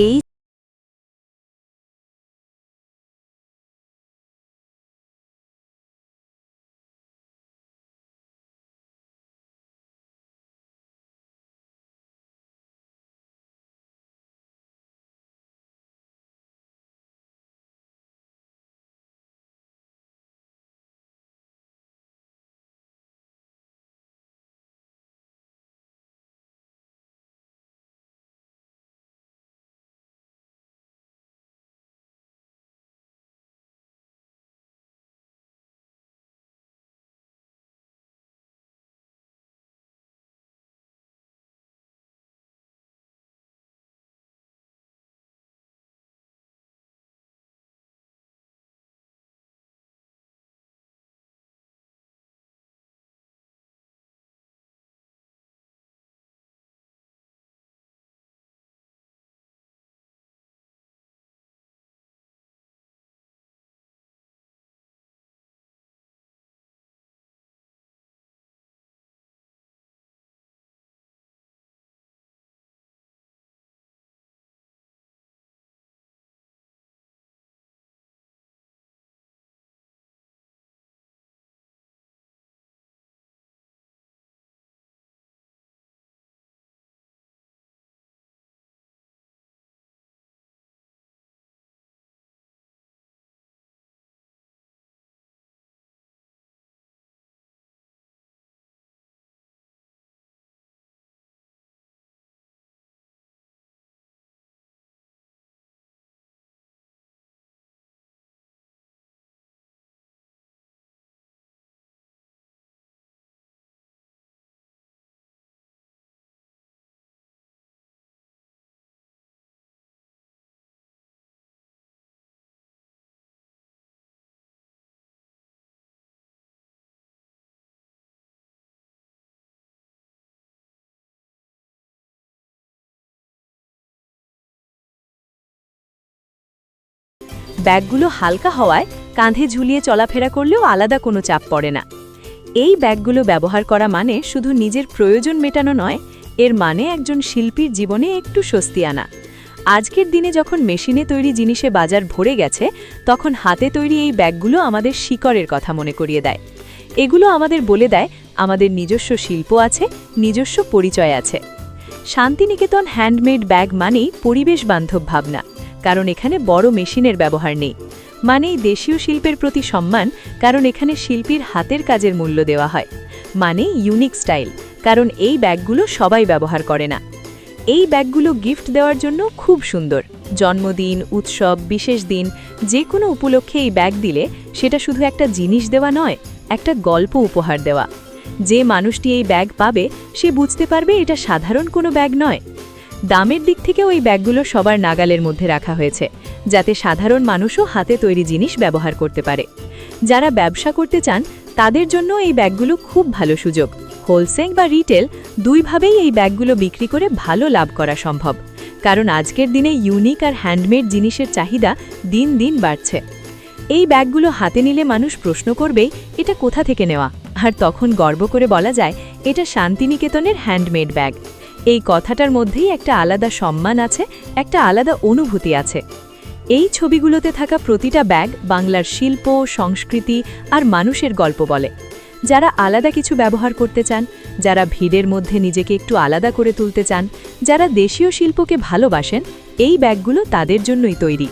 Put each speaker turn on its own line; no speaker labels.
এই ব্যাগগুলো হালকা হওয়ায় কাঁধে ঝুলিয়ে চলাফেরা করলেও আলাদা কোনো চাপ পড়ে না। এই ব্যাগগুলো ব্যবহার করা মানে শুধু নিজের প্রয়োজন মেটানো নয়, এর মানে একজন শিল্পীর জীবনে একটু স্বস্তি আনা। আজকের দিনে যখন মেশিনে তৈরি জিনিসে বাজার ভরে গেছে, তখন হাতে তৈরি এই ব্যাগগুলো আমাদের শিকড়ের কথা মনে করিয়ে দেয়। এগুলো আমাদের বলে দেয়, আমাদের নিজস্ব শিল্প আছে, নিজস্ব পরিচয় আছে। শান্তিনিকেতন হ্যান্ডমেড ব্যাগ মানেই পরিবেশ বান্ধব ভাবনা। কারণ এখানে বড় মেশিনের ব্যবহার নেই। মানেই দেশীয় শিল্পের প্রতি সম্মান, কারণ এখানে শিল্পীর হাতের কাজের মূল্য দেওয়া হয়। মানে ইউনিক স্টাইল কারণ এই ব্যাগগুলো সবাই ব্যবহার করে না। এই ব্যাগগুলো গিফট দেওয়ার জন্য খুব সুন্দর। জন্মদিন, উৎসব, বিশেষ দিন যে কোনো উপলক্ষে এই ব্যাগ দিলে সেটা শুধু একটা জিনিস দেওয়া নয়, একটা গল্প উপহার দেওয়া। যে মানুষটি এই ব্যাগ পাবে, সে বুঝতে পারবে এটা সাধারণ কোনো ব্যাগ নয়। দামের দিক থেকেও এই ব্যাগগুলো সবার নাগালের মধ্যে রাখা হয়েছে, যাতে সাধারণ মানুষও হাতে তৈরি জিনিস ব্যবহার করতে পারে। যারা ব্যবসা করতে চান, তাদের জন্য এই ব্যাগগুলো খুব ভালো সুযোগ। হোলসেল বা রিটেল দুইভাবেই এই ব্যাগগুলো বিক্রি করে ভালো লাভ করা সম্ভব, কারণ আজকের দিনে ইউনিক আর হ্যান্ডমেড জিনিসের চাহিদা দিন দিন বাড়ছে। এই ব্যাগগুলো হাতে নিলে মানুষ প্রশ্ন করবেই, এটা কোথা থেকে নেওয়া? আর তখন গর্ব করে বলা যায়, এটা শান্তিনিকেতনের হ্যান্ডমেড ব্যাগ। এই কথাটার মধ্যেই একটা আলাদা সম্মান আছে, একটা আলাদা অনুভূতি আছে। এই ছবিগুলোতে থাকা প্রতিটা ব্যাগ বাংলার শিল্প, সংস্কৃতি আর মানুষের গল্প বলে। যারা আলাদা কিছু ব্যবহার করতে চান, যারা ভিড়ের মধ্যে নিজেকে একটু আলাদা করে তুলতে চান, যারা দেশীয় শিল্পকে ভালোবাসেন, এই ব্যাগগুলো তাদের জন্যই তৈরি।